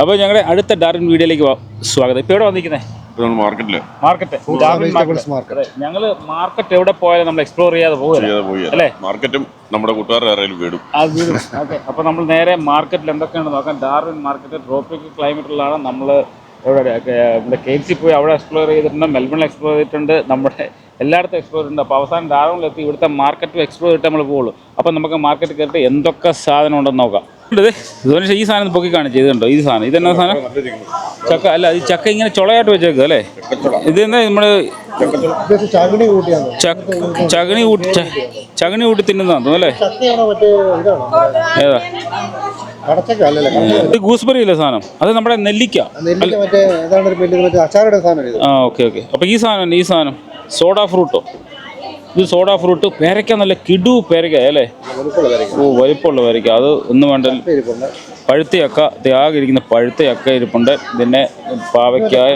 അപ്പോൾ ഞങ്ങളുടെ അടുത്ത ഡാർവിൻ വീഡിയോയിലേക്ക് സ്വാഗതം. ഇപ്പോൾ എവിടെ വന്നിരിക്കുന്നത് മാർക്കറ്റിൽ. മാർക്കറ്റ്. Darwin market. എവിടെ പോയാലും നമ്മൾ എക്സ്പ്ലോർ ചെയ്യാതെ അല്ലേ? മാർക്കറ്റും നമ്മുടെ കൂട്ടുകാരുടെ വീടും. ആ അപ്പോൾ നമ്മൾ നേരെ മാർക്കറ്റിൽ എന്തൊക്കെയാണ് നോക്കാം. ഡാർവിൻ മാർക്കറ്റ് ട്രോപ്പിക്കൽ ക്ലൈമറ്റിലാണ് നമ്മൾ ഇവിടെ നമ്മുടെ കെ സി പോയി അവിടെ എക്സ്പ്ലോർ ചെയ്തിട്ടുണ്ട് മെൽബണിൽ എക്സ്പ്ലോർ ചെയ്തിട്ടുണ്ട് നമ്മുടെ എല്ലായിടത്തും എക്സ്പ്ലോർ ചെയ്തിട്ടുണ്ട്. അപ്പോൾ അവസാനം ഡാർവിനിലെത്തി ഇവിടുത്തെ മാർക്കറ്റ് എക്സ്പ്ലോർ ചെയ്തിട്ട് നമ്മൾ പോകുള്ളൂ അപ്പോൾ നമുക്ക് മാർക്കറ്റ് കയറിയിട്ട് എന്തൊക്കെ സാധനം ഉണ്ടെന്ന് നോക്കാം. ധോനിഷ ഇതുപോലെ ഈ സാധനം പൊക്കി കാണിച്ചു ചെയ്തിട്ടുണ്ടോ? ഈ സാധനം. ഇതെന്നാ സാധനം? ചക്ക അല്ല ഈ ചക്ക ഇങ്ങനെ ചുളയായിട്ട് വെച്ചേക്കുക അല്ലേ? ഇത് എന്താ നമ്മൾ ചകിണി കൂട്ടി ചകണി കൂട്ടി തിന്നുന്നതാണ് തോന്നുന്നു അല്ലേ? ഏതാ? ഇത് ഗൂസ്ബെറി അല്ലേ സാധനം. അത് നമ്മുടെ നെല്ലിക്ക. ആ ഓക്കെ ഓക്കെ. അപ്പോൾ ഈ സാധനം ഈ സാധനം സോഡ ഫ്രൂട്ടോ? ഇത് സോഡ ഫ്രൂട്ട് പേരയ്ക്ക നല്ല കിടു പേരയ്ക്ക അല്ലേ? ഓ വലിപ്പമുള്ള പേരയ്ക്ക. അത് ഒന്നും വേണ്ട. ഇരിപ്പുണ്ട്. പഴുത്ത അക്ക ത്യാഗം പഴുത്ത ചക്ക ഇരിപ്പുണ്ട്. പിന്നെ പാവയ്ക്കായ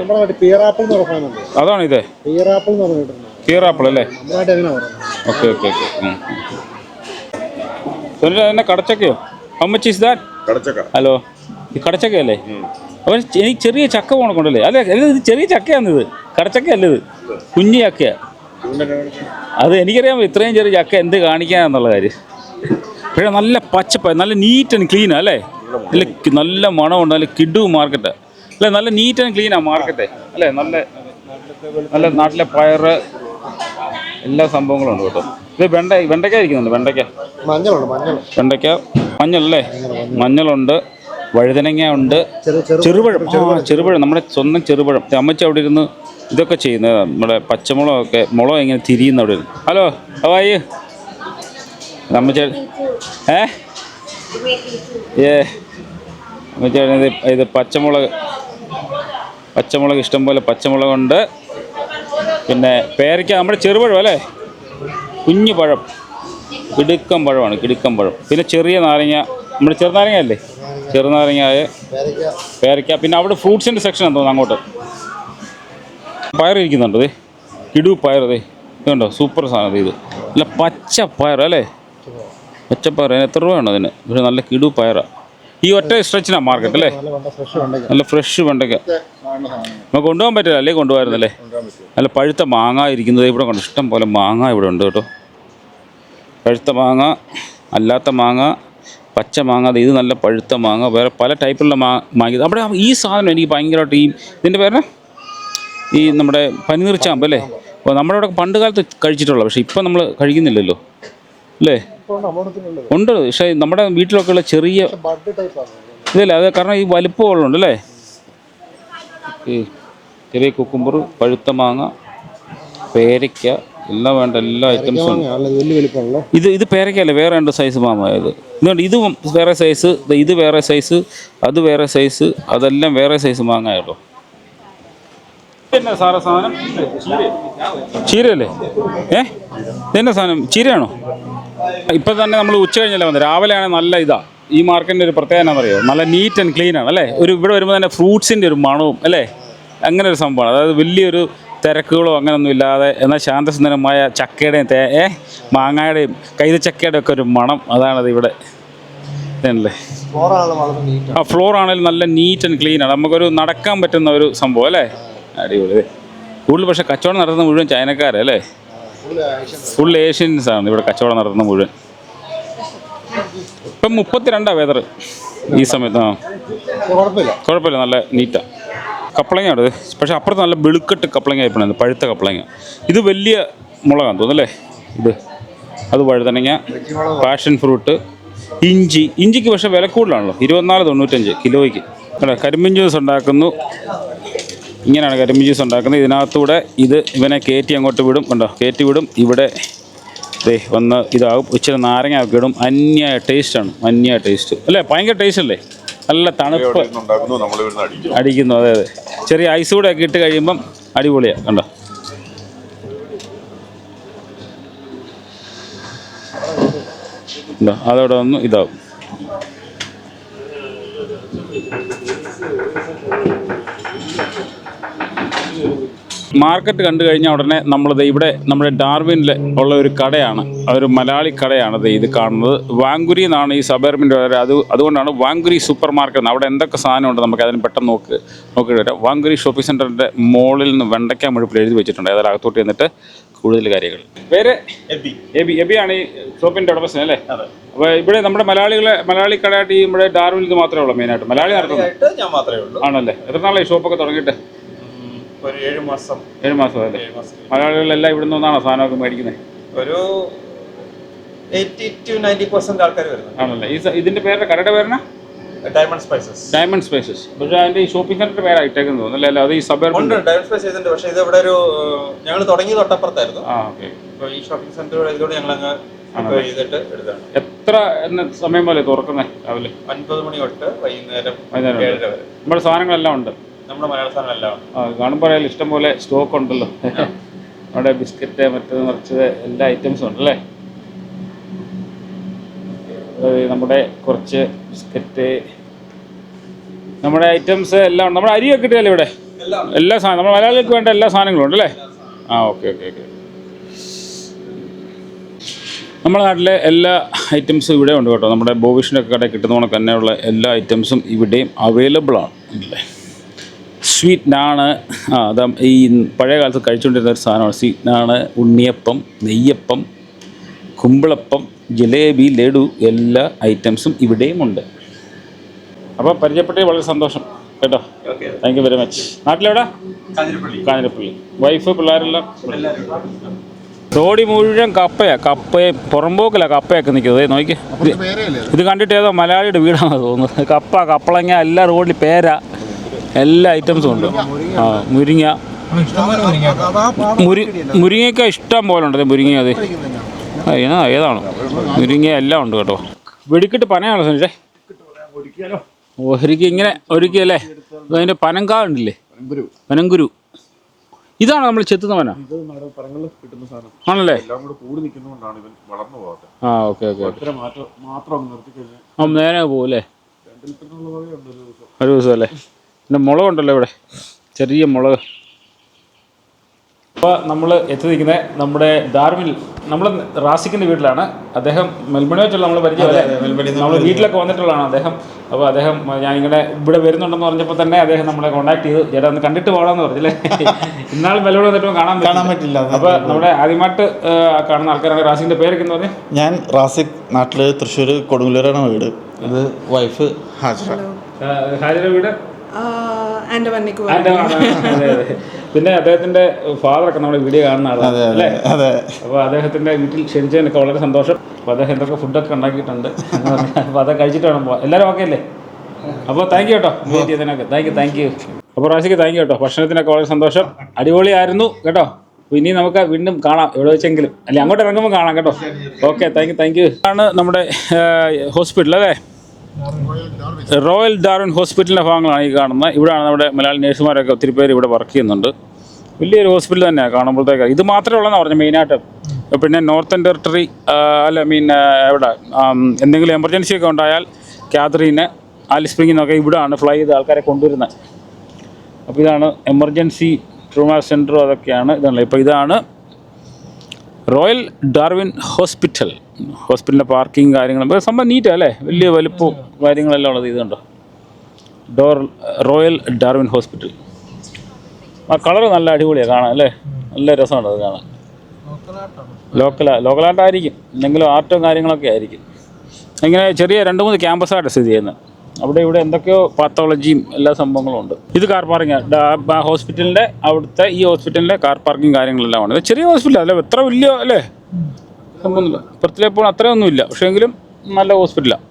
അതാണ് ഇത്. കീറാപ്പിൾ അല്ലേ? Okay okay okay. തന്നെ കടച്ചക്കയോ? അമ്മച്ചി ഇസ് ദാറ്റ് കടച്ചക്ക ഹലോ കടച്ചക്കയല്ലേ? അവൻ എനിക്ക് ചെറിയ ചക്ക പോണക്കൊണ്ടല്ലേ അല്ല അല്ല ഇത് ചെറിയ ചക്കയാണിത്. കടച്ചക്കയല്ല ഇത്? കുഞ്ഞു ചക്കയാ. അത് എനിക്കറിയാം ഇത്രയും ചെറിയ ചക്ക എന്ത് കാണിക്കാന്നുള്ള കാര്യം. പക്ഷേ നല്ല പച്ചപ്പ നല്ല നീറ്റ് ആൻഡ് ക്ലീൻ അല്ലേ? നല്ല നല്ല മണമുണ്ട് നല്ല കിഡു മാർക്കറ്റ് അല്ലേ നല്ല നീറ്റ് ആൻഡ് ക്ലീനാണ് മാർക്കറ്റ് അല്ലേ നല്ല നല്ല നാട്ടിലെ പയറ് എല്ലാ സംഭവങ്ങളും ഉണ്ട് കേട്ടോ. ഇത് വെണ്ട വെണ്ടയ്ക്ക ഇരിക്കുന്നുണ്ട് വെണ്ടയ്ക്ക. മഞ്ഞളുണ്ട് മഞ്ഞൾ. വെണ്ടയ്ക്ക. മഞ്ഞളല്ലേ? മഞ്ഞളുണ്ട് വഴുതനങ്ങ ഉണ്ട്. ചെറു ചെറു ചെറുപഴം ചെറുപഴം നമ്മുടെ സ്വന്തം ചെറുപഴം. അമ്മച്ചി അവിടെ ഇരുന്ന് ഇതൊക്കെ ചെയ്യുന്നത് നമ്മുടെ പച്ചമുളകൊക്കെ മുളക് ഇങ്ങനെ തിരിയുന്ന അവിടെ ഇരുന്ന്. ഹലോ അവായി അമ്മച്ചി ഏ? ഏ. അമ്മച്ചി ഇത് ഇത് പച്ചമുളക് പച്ചമുളക് ഇഷ്ടംപോലെ പച്ചമുളകുണ്ട്. പിന്നെ പേരയ്ക്ക നമ്മുടെ ചെറുപഴം അല്ലേ? കുഞ്ഞു പഴം. കിടുക്കം പഴമാണ് കിടുക്കം പഴം. പിന്നെ ചെറിയ നാരങ്ങ നമ്മുടെ ചെറുനാരങ്ങ അല്ലേ ചെറുനാരങ്ങായ പേരയ്ക്ക പിന്നെ അവിടെ ഫ്രൂട്ട്സിന്റെ സെക്ഷൻ തോന്നുന്നു അങ്ങോട്ട്? പയറിരിക്കുന്നുണ്ട് ദേ. കിടു പയർ ദേ. ഇതുണ്ടോ? സൂപ്പർ സാധനം ഇത്. അല്ല പച്ച പയർ അല്ലേ? പച്ചപ്പയർ അതിന് എത്ര രൂപയാണ് അതിന്? പക്ഷെ നല്ല കിടു പയറാണ് ഈ ഒറ്റ സ്ട്രെച്ചിനാണ് മാർക്കറ്റ് അല്ലേ? നല്ല ഫ്രഷ് വെണ്ടയ്ക്ക. നമുക്ക് കൊണ്ടുപോകാൻ പറ്റില്ല. അല്ലേ? കൊണ്ടുപോകാറുന്നല്ലേ നല്ല പഴുത്ത മാങ്ങ ഇരിക്കുന്നത് ഇവിടെ കൊണ്ട്? ഇഷ്ടം പോലെ മാങ്ങ ഇവിടെ ഉണ്ട് കേട്ടോ. പഴുത്ത മാങ്ങ അല്ലാത്ത മാങ്ങ പച്ച മാങ്ങ അത് ഇത് നല്ല പഴുത്ത മാങ്ങ വേറെ പല ടൈപ്പിലുള്ള മാ മാങ്ങ. അവിടെ ഈ സാധനം എനിക്ക് ഭയങ്കരമായിട്ട് ഈ ഇതിന്റെ പേര് ഈ നമ്മുടെ പനിനീർച്ചാമ്പ് അല്ലേ? അപ്പോൾ നമ്മുടെ ഇവിടെ പണ്ട് കാലത്ത് കഴിച്ചിട്ടുള്ള പക്ഷേ ഇപ്പം നമ്മൾ കഴിക്കുന്നില്ലല്ലോ. അല്ലേ? ഉണ്ട് പക്ഷേ നമ്മുടെ വീട്ടിലൊക്കെ ഉള്ള ചെറിയ ഇതല്ലേ അത് കാരണം ഈ വലിപ്പമുള്ളതുണ്ട് അല്ലേ? ചെറിയ കുക്കുമ്പർ പഴുത്ത മാങ്ങ പേരയ്ക്ക എല്ലാം വേണ്ട എല്ലാ ഐറ്റംസും ഇത് ഇത് പേരക്കല്ലേ വേറെ രണ്ട് സൈസ് മാമായത് ഇത്. ഇതുകൊണ്ട് ഇത് വേറെ സൈസ് ഇത് വേറെ സൈസ് അത് വേറെ സൈസ് അതെല്ലാം വേറെ സൈസ് മാങ്ങ കേട്ടോ. സാറേ സാധനം? ചീരയല്ലേ? ഏ? എന്നാ സാധനം? ചീരയാണോ? ഇപ്പം തന്നെ നമ്മൾ ഉച്ച കഴിഞ്ഞല്ലേ വന്നത്. രാവിലെ ആണെങ്കിൽ നല്ല ഇതാ. ഈ മാർക്കറ്റിന്റെ ഒരു പ്രത്യേകത എന്നറിയോ നല്ല നീറ്റ് ആൻഡ് ക്ലീൻ ആണ് അല്ലേ? ഒരു ഇവിടെ വരുമ്പോൾ തന്നെ ഫ്രൂട്ട്സിന്റെ ഒരു മണവും അല്ലേ? അങ്ങനെ ഒരു സംഭവമാണ്. അതായത് വലിയൊരു തിരക്കുകളോ അങ്ങനൊന്നും ഇല്ലാതെ എന്നാൽ ശാന്തസുന്ദരമായ ചക്കയുടെയും തേ ഏ മാങ്ങയുടെയും കൈതച്ചക്കയുടെ ഒക്കെ ഒരു മണം. അതാണത് ഇവിടെ. ഇതല്ലേ? ആ ഫ്ലോർ ആണെങ്കിലും നല്ല നീറ്റ് ആൻഡ് ക്ലീൻ ആണ്. നമുക്കൊരു നടക്കാൻ പറ്റുന്ന ഒരു സംഭവം അല്ലേ? അടിപൊളി. കൂടുതൽ പക്ഷേ കച്ചവടം നടത്തുന്ന മുഴുവൻ ചൈനക്കാരല്ലേ ഫുൾ ഏഷ്യൻസ് ആണ് ഇവിടെ കച്ചവടം നടത്തുന്ന മുഴുവൻ. ഇപ്പം മുപ്പത്തിരണ്ടാ വെതർ ഈ സമയത്ത്. ആ. കുഴപ്പമില്ല. നല്ല നീറ്റാ കപ്പളങ്ങ ഉണ്ട് പക്ഷേ അപ്പുറത്ത് നല്ല വെളുക്കെട്ട് കപ്പളങ്ങ ആയിപ്പോണത് പഴുത്ത കപ്പളങ്ങ ഇത് വലിയ മുളകാന്ന് തോന്നുന്നല്ലേ ഇത്. അത് വഴുതനങ്ങ പാഷൻ ഫ്രൂട്ട് ഇഞ്ചി. ഇഞ്ചിക്ക് പക്ഷേ വില കൂടുതലാണല്ലോ ഇരുപത്തിനാല് തൊണ്ണൂറ്റഞ്ച് കിലോയ്ക്ക്. കേട്ടോ കരിമ്പിൻ ജ്യൂസ് ഉണ്ടാക്കുന്നു. ഇങ്ങനെയാണ് കരിമ്പിൻ ജ്യൂസ് ഉണ്ടാക്കുന്നത്. ഇതിനകത്തൂടെ ഇത് ഇവനെ കയറ്റി അങ്ങോട്ട് വിടും. കണ്ടോ കയറ്റി വിടും. ഇവിടെ ദേ വന്ന് ഇതാകും. ഇച്ചിരി നാരങ്ങ ആക്കി ഇടും. അന്യായ ടേസ്റ്റാണ് അന്യായ ടേസ്റ്റ് അല്ലേ ഭയങ്കര ടേസ്റ്റ് അല്ലേ? നല്ല തണുപ്പ് അടിക്കുന്നു. അതെ അതെ. ചെറിയ ഐസ് കൂടെ ഒക്കെ ഇട്ട് കഴിയുമ്പം അടിപൊളിയാണ് കണ്ടോ? ഉണ്ടോ അതവിടെ വന്ന് ഇതാവും. മാർക്കറ്റ് കണ്ടു കഴിഞ്ഞാൽ ഉടനെ നമ്മളിത് ഇവിടെ നമ്മുടെ ഡാർവിനിൽ ഉള്ള ഒരു കടയാണ്. ഒരു മലയാളി കടയാണ് ഇത് കാണുന്നത്. വാങ്കുരി എന്നാണ് ഈ സബർബിന്റെ അത് അതുകൊണ്ടാണ് വാങ്കുരി സൂപ്പർ മാർക്കറ്റ് അവിടെ എന്തൊക്കെ സാധനമുണ്ട് നമുക്ക് അതിന് പെട്ടെന്ന് നോക്ക് നോക്കിയിട്ട് വരാം. വാങ്കുരി ഷോപ്പിംഗ് സെന്ററിന്റെ മോളിൽ നിന്ന് വെണ്ടയ്ക്ക മുഴുപ്പിൽ എഴുതി വെച്ചിട്ടുണ്ട്. അതായത് അകത്തോട്ട് ചെന്നിട്ട് കൂടുതൽ കാര്യങ്ങൾ. പേര്? എബി. എബി. ആണ് ഈ ഷോപ്പിന്റെ ഉടമസ്ഥൻ അല്ലേ? അപ്പോൾ ഇവിടെ നമ്മുടെ മലയാളികളെ മലയാളി കടയായിട്ട് ഈ നമ്മുടെ ഡാർവിനിൽ ഇത് മാത്രമേ ഉള്ളൂ മെയിനായിട്ട് മലയാളി നടത്തുന്നത് ഞാൻ മാത്രമേ ഉള്ളൂ. ആണല്ലേ? എത്ര നാളായി ഷോപ്പൊക്കെ തുടങ്ങിയിട്ട്? ഒരു ഏഴ് മാസം. ഏഴ് മാസം അല്ലേ? മലയാളികളെല്ലാം ഇവിടെ നിന്നാണോ സാധനമൊക്കെ മേടിക്കുന്നത് ഒരു എയ്റ്റി ടു നയന്റി പെർസെന്റ് ആൾക്കാർ വരുന്നുണ്ട്. ആണല്ലേ? ഈ സ- ഇതിന്റെ പേരുടെ കടയുടെ പേരണ ഡയമണ്ട് സ്പൈസസ് ഡയമണ്ട് സ്പൈസസ് പക്ഷേ അതിന്റെ ഈ ഷോപ്പിംഗ് സെന്ററിന്റെ പേരാ ഇട്ടേക്കുന്നത് തോന്നുന്നു. അല്ലേ അത് ഈ സബർബൻ ഉണ്ട് ഡയമണ്ട് സ്പൈസ് ചെയ്തിട്ടുണ്ട് പക്ഷേ ഇത് ഇവിടെ ഒരു ഞങ്ങൾ തുടങ്ങി തൊട്ടപ്പുറത്തായിരുന്നു. ആ ഓക്കെ. അപ്പോൾ ഈ ഷോപ്പിംഗ് സെന്റർ ഇതോടെ ഞങ്ങൾ അങ്ങ് ചെയ്തിട്ട് എടുത്താണ് എത്ര എന്ന സമയം പോലെ തുറക്കുന്നത് രാവിലെ? ഒൻപത് മണി തൊട്ട് വൈകുന്നേരം വൈകുന്നേരം ഏഴര വരെ. നമ്മുടെ സാധനങ്ങളെല്ലാം ഉണ്ട്. നമ്മുടെ മലയാള സാധനം ആ കാണുമ്പോൾ അറിയാലോ ഇഷ്ടം പോലെ സ്റ്റോക്ക് ഉണ്ടല്ലോ അവിടെ ബിസ്ക്കറ്റ് മറ്റേ നിറച്ചത് എല്ലാ ഐറ്റംസും ഉണ്ട് അല്ലേ? അത് നമ്മുടെ കുറച്ച് ബിസ്ക്കറ്റ്. നമ്മുടെ ഐറ്റംസ് എല്ലാം ഉണ്ട്. നമ്മുടെ അരിയൊക്കെ കിട്ടിയല്ലേ ഇവിടെ? എല്ലാ സാധനം നമ്മുടെ മലയാളികൾക്ക് വേണ്ട എല്ലാ സാധനങ്ങളും ഉണ്ട് അല്ലേ? ആ ഓക്കെ ഓക്കെ ഓക്കെ. നമ്മുടെ നാട്ടിലെ എല്ലാ ഐറ്റംസും ഇവിടെ ഉണ്ട് കേട്ടോ. നമ്മുടെ ബോവിഷിനൊക്കെ കടയിൽ കിട്ടുന്ന കണക്ക് തന്നെയുള്ള എല്ലാ ഐറ്റംസും ഇവിടെയും അവൈലബിൾ ആണ്. അല്ലേ? സ്വീറ്റ് നാണ്. ആ അതാ ഈ പഴയ കാലത്ത് കഴിച്ചുകൊണ്ടിരുന്ന ഒരു സാധനമാണ്. സ്വീറ്റ് നാണ് ഉണ്ണിയപ്പം നെയ്യപ്പം കുമ്പിളപ്പം ജിലേബി ലഡു എല്ലാ ഐറ്റംസും ഇവിടെയും ഉണ്ട്. അപ്പോൾ പരിചയപ്പെട്ടേ വളരെ സന്തോഷം. കേട്ടോ? താങ്ക് യു വെരി മച്ച് നാട്ടിലെവിടെ? കാഞ്ഞിരപ്പള്ളി. വൈഫ് പിള്ളേരെല്ലാം? റോഡി മുഴുവൻ കപ്പയാ. കപ്പയും പുറമ്പോക്കിലാ കപ്പയൊക്കെ നിൽക്കുന്നത് നോക്കി. ഇത് കണ്ടിട്ട് ഏതോ മലയാളിയുടെ വീടാണെന്ന് തോന്നുന്നത്. കപ്പ കപ്പളങ്ങ എല്ലാ റോഡിൽ പേര. എല്ലാ ഐറ്റംസും ഉണ്ട്. ആ മുരിങ്ങ. മുരി ഇഷ്ടം പോലെ ഉണ്ട്. മുരിങ്ങ അത്. ഏതാണ്? മുരിങ്ങ എല്ലാം ഉണ്ട് കേട്ടോ. വെടിക്കിട്ട് പനയാണോ സുനിഷേ ഒരുക്കി ഇങ്ങനെ ഒരുക്കിയല്ലേ അതിന്റെ പനങ്കാ ഉണ്ടില്ലേ പനങ്കുരു. ഇതാണ് നമ്മൾ ചെത്തുന്ന പന? ആണല്ലേ? ആ ഓക്കെ ഓക്കെ ആ നേരെ പോകല്ലേ ഒരു ദിവസം അല്ലേ? പിന്നെ മുളകുണ്ടല്ലോ ഇവിടെ. ചെറിയ മുളക്. അപ്പോൾ നമ്മൾ എത്തി നിൽക്കുന്നത് നമ്മുടെ ഡാർവിൽ നമ്മൾ റാസിക്കിന്റെ വീട്ടിലാണ്. അദ്ദേഹം മെൽബണിൽ വെച്ചുള്ള നമ്മൾ പരിചയം നമ്മൾ വീട്ടിലൊക്കെ വന്നിട്ടുള്ളതാണ് അദ്ദേഹം. അപ്പോൾ അദ്ദേഹം ഞാൻ ഇങ്ങനെ ഇവിടെ വരുന്നുണ്ടെന്ന് പറഞ്ഞപ്പോൾ തന്നെ അദ്ദേഹം നമ്മളെ കോൺടാക്ട് ചെയ്തു. ചേട്ടാ ഒന്ന് കണ്ടിട്ട് പോകണമെന്ന് പറഞ്ഞില്ലേ ഇന്നാൾ മെൽബണിൽ വന്നിട്ട് കാണാൻ കാണാൻ പറ്റില്ല അപ്പോൾ നമ്മുടെ ആദ്യമായിട്ട് കാണുന്ന ആൾക്കാരാണ് റാസിക്കിന്റെ പേരൊക്കെ എന്ന് പറഞ്ഞാൽ ഞാൻ റാസിക് നാട്ടിൽ തൃശ്ശൂർ കൊടുങ്ങല്ലൂരാണ് വീട്. ഇത് വൈഫ് ഹാജറ ഹാജറ വീട്? പിന്നെ അദ്ദേഹത്തിന്റെ ഫാദർ ഒക്കെ നമ്മുടെ വീഡിയോ കാണുന്ന ആളാണ് അല്ലേ? അതെ. അപ്പോൾ അദ്ദേഹത്തിന്റെ വീട്ടിൽ ക്ഷണിച്ചതിനൊക്കെ വളരെ സന്തോഷം. അപ്പോൾ അദ്ദേഹം എന്തൊക്കെ ഫുഡൊക്കെ ഉണ്ടാക്കിയിട്ടുണ്ട്. അപ്പോൾ അതൊക്കെ കഴിച്ചിട്ട് വേണം പോകാൻ എല്ലാവരും ഓക്കെ അല്ലേ? അപ്പോൾ താങ്ക് യു കേട്ടോ. വെയിറ്റ് ചെയ്തതിനൊക്കെ. താങ്ക് യു താങ്ക് യു അപ്പോൾ റാശിക്ക് താങ്ക് യു കേട്ടോ. ഭക്ഷണത്തിനൊക്കെ വളരെ സന്തോഷം. അടിപൊളിയായിരുന്നു കേട്ടോ. ഇനി നമുക്ക് വീണ്ടും കാണാം എവിടെ വെച്ചെങ്കിലും. അല്ലെ അങ്ങോട്ട് ഇറങ്ങുമ്പോൾ കാണാം കേട്ടോ. Okay thank you thank you ആണ് നമ്മുടെ ഹോസ്പിറ്റൽ അല്ലേ? റോയൽ ഡാർവിൻ ഹോസ്പിറ്റലിന്റെ ഭാഗങ്ങളാണ് ഈ കാണുന്നത്. ഇവിടെയാണ് നമ്മുടെ മലയാളി നേഴ്സുമാരൊക്കെ ഒത്തിരി പേര് ഇവിടെ വർക്ക് ചെയ്യുന്നുണ്ട്. വലിയൊരു ഹോസ്പിറ്റൽ തന്നെയാണ് കാണുമ്പോഴത്തേക്ക്. ഇത് മാത്രമേ ഉള്ളതെന്ന് പറഞ്ഞു മെയിനായിട്ട് പിന്നെ നോർത്തൻ ടെറിട്ടറി അല്ല മീൻ എവിടെ എന്തെങ്കിലും എമർജൻസി ഒക്കെ ഉണ്ടായാൽ കാതറീന് ആലിസ് സ്പ്രിങ്ങിൽ നിന്നൊക്കെ ഇവിടെയാണ് ഫ്ലൈ ചെയ്ത് ആൾക്കാരെ കൊണ്ടുവരുന്നത്. അപ്പോൾ ഇതാണ് എമർജൻസി ട്രൂമാ സെന്ററും അതൊക്കെയാണ് ഇതാണല്ലോ ഇപ്പോൾ ഇതാണ് റോയൽ ഡാർവിൻ ഹോസ്പിറ്റൽ. ഹോസ്പിറ്റലിന്റെ പാർക്കിംഗ് കാര്യങ്ങളും സംഭവം നീറ്റാ അല്ലേ? വലിയ വലുപ്പവും കാര്യങ്ങളെല്ലാം ഉള്ളത് ഇതുണ്ടോ? Door royal Darwin hospital. ആ കളർ നല്ല അടിപൊളിയാണ് കാണാൻ അല്ലേ? നല്ല രസമുണ്ട് അത് കാണാൻ. ലോക്കലാ ലോക്കലായിട്ടായിരിക്കും. എന്തെങ്കിലും ആർട്ടും കാര്യങ്ങളൊക്കെ ആയിരിക്കും. ഇങ്ങനെ ചെറിയ രണ്ട് മൂന്ന് ക്യാമ്പസായിട്ട് സ്ഥിതി ചെയ്യുന്നത്. അവിടെ ഇവിടെ എന്തൊക്കെയോ പാത്തോളജിയും എല്ലാ സംഭവങ്ങളും ഉണ്ട്. ഇത് കാർ പാർക്കിംഗ് ഹോസ്പിറ്റലിന്റെ അവിടുത്തെ ഈ ഹോസ്പിറ്റലിന്റെ കാർ പാർക്കിംഗ് കാര്യങ്ങളെല്ലാം ഉണ്ട് ചെറിയ ഹോസ്പിറ്റൽ അല്ലേ എത്ര വലിയ അല്ലേ? സംഭവമൊന്നുമില്ല പുറത്തിലെപ്പോൾ അത്രയൊന്നുമില്ല. പക്ഷേ എങ്കിലും നല്ല ഹോസ്പിറ്റലാണ്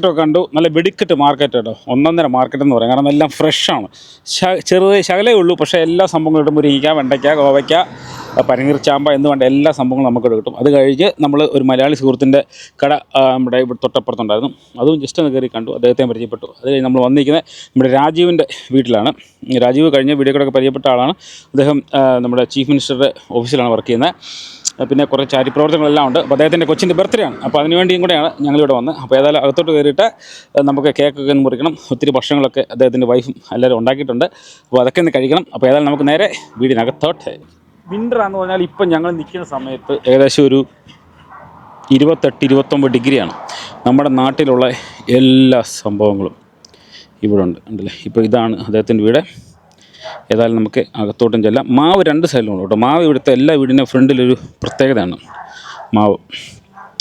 മാർക്കറ്റൊക്കെ കണ്ടു. നല്ല വെടിക്കെട്ട് മാർക്കറ്റ് കേട്ടോ. ഒന്നൊന്നര മാർക്കറ്റ് എന്ന് പറയും. കാരണം എല്ലാം ഫ്രഷാണ് ചെറുത് ശകലേ ഉള്ളൂ. പക്ഷേ എല്ലാ സംഭവങ്ങളും കിട്ടും മുരിങ്ങിക്ക വെണ്ടയ്ക്ക കോവയ്ക്ക പനങ്ങീർ ചാമ്പ എന്ന് വേണ്ട എല്ലാ സംഭവങ്ങളും നമുക്ക് കിട്ടും. അത് കഴിഞ്ഞ് നമ്മൾ ഒരു മലയാളി സുഹൃത്തിന്റെ കട നമ്മുടെ ഇവിടെ തൊട്ടപ്പുറത്തുണ്ടായിരുന്നു. അതും ജസ്റ്റ് ഒന്ന് കയറി കണ്ടു. അദ്ദേഹത്തെ പരിചയപ്പെട്ടു. അത് കഴിഞ്ഞ് നമ്മൾ വന്നിരിക്കുന്നത് നമ്മുടെ രാജീവിന്റെ വീട്ടിലാണ്. രാജീവ് കഴിഞ്ഞ വീഡിയോ കൂടെ പരിചയപ്പെട്ട ആളാണ്. അദ്ദേഹം നമ്മുടെ ചീഫ് മിനിസ്റ്ററുടെ ഓഫീസിലാണ് വർക്ക് ചെയ്യുന്നത്. പിന്നെ കുറേ ചാരിപ്രവർത്തനങ്ങളെല്ലാം ഉണ്ട്. അപ്പോൾ അദ്ദേഹത്തിന്റെ കൊച്ചിന്റെ ബർത്ത്ഡേ ആണ്. അപ്പോൾ അതിനുവേണ്ടിയും കൂടെയാണ് ഞങ്ങളിവിടെ വന്നത്. അപ്പോൾ ഏതായാലും അകത്തോട്ട് കയറിയിട്ട് നമുക്ക് കേക്കൊക്കെ ഒന്ന് മുറിക്കണം. ഒത്തിരി ഭക്ഷണങ്ങളൊക്കെ അദ്ദേഹത്തിന്റെ വൈഫും എല്ലാവരും ഉണ്ടാക്കിയിട്ടുണ്ട്. അപ്പോൾ അതൊക്കെ ഒന്ന് കഴിക്കണം. അപ്പോൾ ഏതായാലും നമുക്ക് നേരെ വീടിനകത്തോട്ട്. വിന്റർ എന്ന് പറഞ്ഞാൽ ഇപ്പം ഞങ്ങൾ നിൽക്കുന്ന സമയത്ത് ഏകദേശം ഒരു ഇരുപത്തെട്ട് ഇരുപത്തൊമ്പത് ഡിഗ്രിയാണ് നമ്മുടെ നാട്ടിലുള്ള എല്ലാ സംഭവങ്ങളും ഇവിടെ ഉണ്ട്. ഉണ്ടല്ലേ? ഇപ്പോൾ ഇതാണ് അദ്ദേഹത്തിന്റെ വീട്. ഏതായാലും നമുക്ക് അകത്തോട്ടും ചെല്ലാം. മാവ് രണ്ട് സൈഡിലുണ്ട് കേട്ടോ. മാവ് ഇവിടുത്തെ എല്ലാ വീടിന്റെ ഫ്രണ്ടിലൊരു പ്രത്യേകതയാണ്. മാവ്.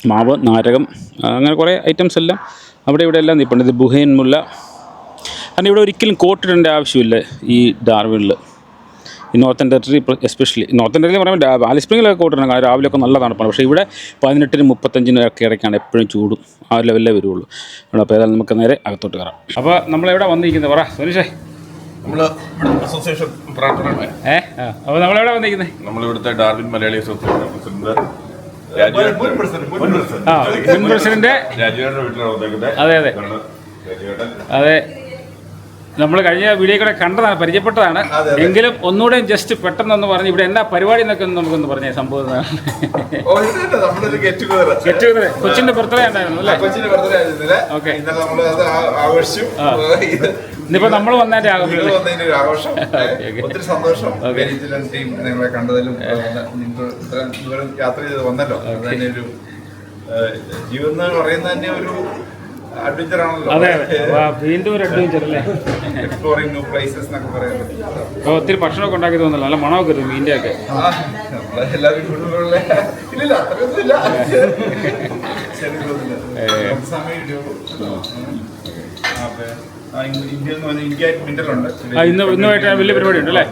മാവ് നാരകം അങ്ങനെ കുറേ ഐറ്റംസ് എല്ലാം അവിടെ ഇവിടെ എല്ലാം നിൽപ്പുണ്ട് ഇത് ബുഹേൻ മുല്ല. കാരണം ഇവിടെ ഒരിക്കലും കോട്ടിടേണ്ട ആവശ്യമില്ല ഈ ഡാർവിനിൽ ഈ northern territory especially northern territory പറയുമ്പോൾ വാലി സ്പ്രിങ്ങിലൊക്കെ കോട്ടിടണം കാരണം രാവിലെയൊക്കെ നല്ല തണുപ്പാണ്. പക്ഷേ ഇവിടെ പതിനെട്ടിന് മുപ്പത്തഞ്ചിനും ഒക്കെ ഇടയ്ക്കാണ് എപ്പോഴും ചൂടും. ആ ലെവലിലേ വരുള്ളൂ അപ്പോൾ ഏതായാലും നമുക്ക് നേരെ അകത്തോട്ട് കയറാം. അപ്പോൾ നമ്മളെവിടെ വന്നിരിക്കുന്നത്? പറ സുനീഷേ. നമ്മൾ അസോസിയേഷൻ അപ്പോൾ നമ്മളെവിടെ വന്നിരിക്കുന്നത് നമ്മളിവിടുത്തെ ഡാർവിൻ മലയാളി അസോസിയേഷൻ പ്രസിഡന്റ് രാജീവേട്ടൻ ആ മുൻ പ്രസിഡന്റ്. രാജീവേട്ടന്റെ വീട്ടിലാണ് വന്നേക്കുന്നത് അതെ അതെ. ഇതാണ് രാജീവേട്ടൻ. അതെ. നമ്മൾ കഴിഞ്ഞ വീഡിയോ കൂടെ കണ്ടതാണ് പരിചയപ്പെട്ടതാണ്. എങ്കിലും ഒന്നുകൂടെ ജസ്റ്റ് പെട്ടെന്നൊന്ന് പറഞ്ഞ് ഇവിടെ എന്താ പരിപാടി എന്നൊക്കെ ഒന്ന് നമുക്കൊന്ന് പറഞ്ഞേ സംഭവം ഗെറ്റ് ടുഗദർ കൊച്ചിന്റെ ബർത്ത്ഡേ ഉണ്ടായിരുന്നു അല്ലേ? കൊച്ചിന്റെ ബർത്ത്ഡേ ആയിരുന്നില്ല ആഘോഷിച്ചു. ഇത് ഇന്നിപ്പോ നമ്മൾ വന്നതിന്റെ ആഘോഷം. ഒത്തിരി സന്തോഷം. വിജിലൻസ് ടീം നിങ്ങളെ കണ്ടതിലും നിങ്ങൾ ഇത്രയും ദൂരം യാത്ര ചെയ്ത് വന്നല്ലോ. തന്നെ ഒരു ജീവിതം എന്ന് പറയുന്നത് തന്നെ ഒരു അഡ്വഞ്ചർ ആണല്ലോ. അതെ വീണ്ടും ഒരു അഡ്വഞ്ചർ അല്ലേ? എക്സ്പ്ലോറിംഗ് ന്യൂ പ്ലേസസ് എന്നൊക്കെ പറയുന്നത്. ഒത്തിരി ഭക്ഷണമൊക്കെ ഉണ്ടാക്കി തോന്നല്ലോ. നല്ല മണമൊക്കെ വരും മീന്റെ ഒക്കെ എല്ലാവരും ഇല്ലില്ല അത്രയൊന്നും ഇല്ല ശരി സമയം ഇന്ത്യ എന്ന് പറഞ്ഞാൽ ഇന്ത്യ മിന്നലുണ്ട്. ആ ഇന്ന് ഇന്നുമായിട്ട് വലിയ പരിപാടി ഉണ്ട് അല്ലേ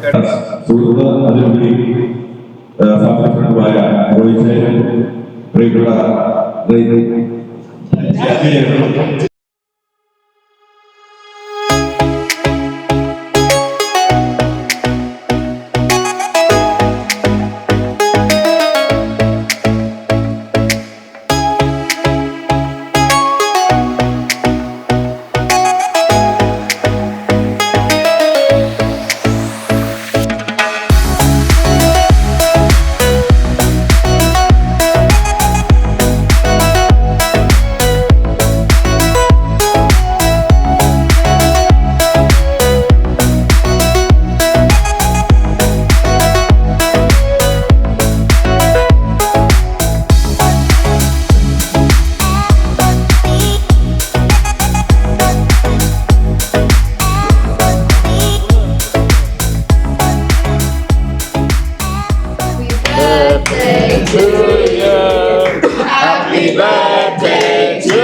Happy birthday to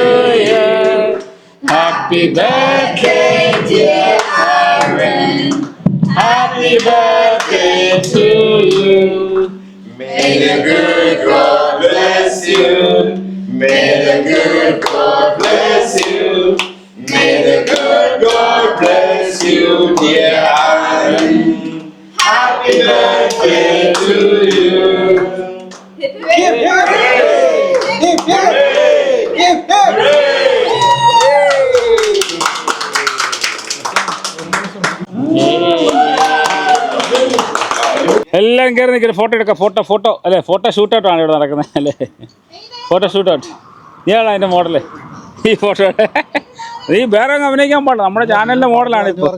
you. Happy birthday, dear Aaron. Happy birthday to you. May the good God bless you. May the good God bless you. May the good God bless you, dear Aaron. Happy birthday to you. എല്ലാവരും കയറി നിൽക്കുന്നത് photo എടുക്കാം. Photo photo അല്ലേ? Photo shoot ആണ് ഇവിടെ നടക്കുന്നത്. അല്ലേ? Photo shoot out നീയാണ് അതിന്റെ മോഡൽ ഈ ഫോട്ടോ നീ വേറെ അങ്ങ് അഭിനയിക്കാൻ പാടില്ല. നമ്മുടെ ചാനലിന്റെ മോഡലാണ് ഇപ്പോൾ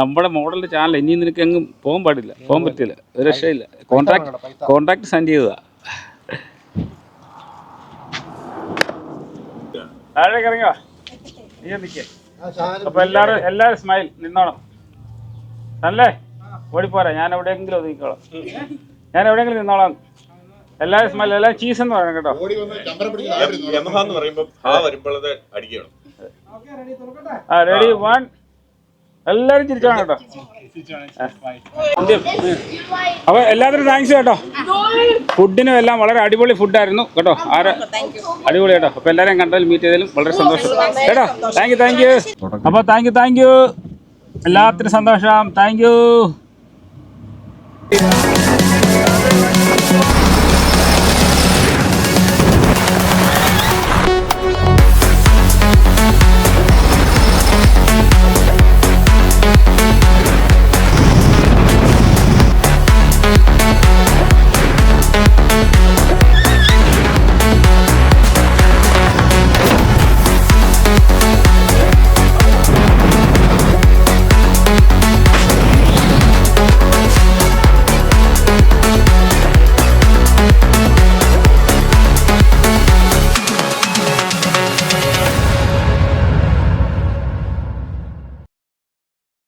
നമ്മുടെ മോഡലിന്റെ ചാനൽ ഇനി നിനക്ക് എങ്ങും പോകാൻ പാടില്ല. പോകാൻ പറ്റില്ല. ഒരു രക്ഷയില്ല. കോൺട്രാക്ട് കോൺട്രാക്ട് സെൻഡ് ചെയ്തതാ. താഴേക്ക് ഇറങ്ങിയോ നീ നിൽക്കേ അപ്പൊ എല്ലാരും എല്ലാരും സ്മൈൽ നിന്നോണം. അല്ലേ ഓടിപ്പോരാ ഞാൻ എവിടെയെങ്കിലും ഒതുങ്ങിക്കോളാം. ഞാൻ എവിടെയെങ്കിലും നിന്നോളാം. എല്ലാവരും സ്മൈൽ എല്ലാം ചീസ് എന്ന് പറയണം കേട്ടോ. യമഹ എന്ന് പറയുമ്പോൾ ആ വരുമ്പോഴത് അടിക്കണം. ആ റെഡി വൺ എല്ലാരും ചിരിച്ചാണ് കേട്ടോ. അപ്പൊ എല്ലാത്തിനും താങ്ക്സ് കേട്ടോ. ഫുഡിനും എല്ലാം വളരെ അടിപൊളി ഫുഡായിരുന്നു കേട്ടോ. ആരെ അടിപൊളി കേട്ടോ. അപ്പൊ എല്ലാരെയും കണ്ടതിൽ മീറ്റ് ചെയ്തതിലും വളരെ സന്തോഷം. കേട്ടോ. താങ്ക് യു താങ്ക് യു അപ്പൊ താങ്ക് യു താങ്ക് യു എല്ലാത്തിനും സന്തോഷം. Thank you Yeah.